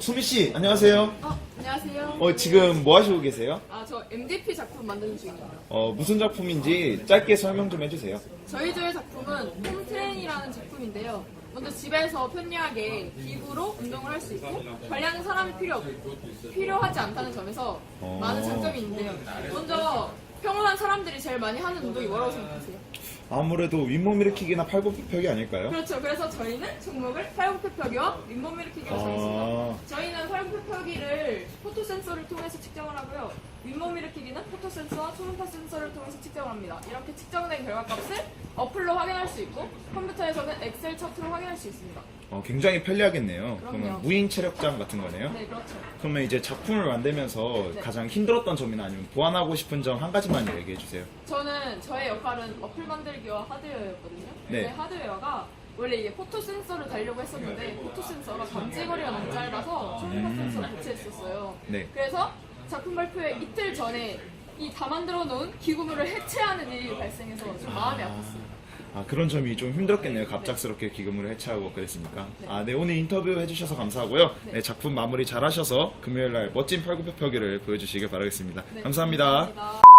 수미 씨, 안녕하세요. 어, 안녕하세요. 어, 지금 뭐 하시고 계세요? 아, 저 MDP 작품 만드는 중입니다. 어, 무슨 작품인지 짧게 설명 좀 해주세요. 저희 조의 작품은 홈트레인이라는 작품인데요. 먼저 집에서 편리하게 기구로 운동을 할 수 있고 관리하는 사람이 필요 필요하지 않다는 점에서 어. 많은 장점이 있는데요. 먼저 평범한 사람들이 제일 많이 하는 운동이 뭐라고 생각하세요? 아무래도 윗몸 일으키기나 팔굽혀펴기 아닐까요? 그렇죠. 그래서 저희는 종목을 팔굽혀펴기와 윗몸 일으키기로 정했습니다. 아, 저희는 팔굽혀펴기를 포토 센서를 통해서 측정을 하고요. 윗몸 일으키기는 포토 센서와 초음파 센서를 통해서 측정을 합니다. 이렇게 측정된 결과값을 어플로 확인할 수 있고 컴퓨터 에서는 엑셀 차트로 확인할 수 있습니다. 어, 굉장히 편리하겠네요. 그럼요. 그러면 무인 체력장 같은 거네요. 네, 그렇죠. 그러면 이제 작품을 만들면서 네. 가장 힘들었던 점이나 아니면 보완하고 싶은 점 한 가지만 얘기해 주세요. 저는 저의 역할은 어플 만들기와 하드웨어였거든요. 네. 근데 하드웨어가 원래 이게 포토 센서를 달려고 했었는데 포토 센서가 감지거리가 너무 짧아서 초음파 센서를 배치했었어요. 네. 그래서 작품 발표회 이틀 전에 이 다 만들어 놓은 기구물을 해체하는 일이 발생해서 좀 마음이 아팠어요. 아, 그런 점이 좀 힘들었겠네요. 갑작스럽게 기금을 해체하고 그랬으니까. 아, 네, 오늘 인터뷰 해주셔서 감사하고요. 네, 작품 마무리 잘 하셔서 금요일 날 멋진 팔굽혀펴기를 보여주시길 바라겠습니다. 네, 감사합니다. 감사합니다.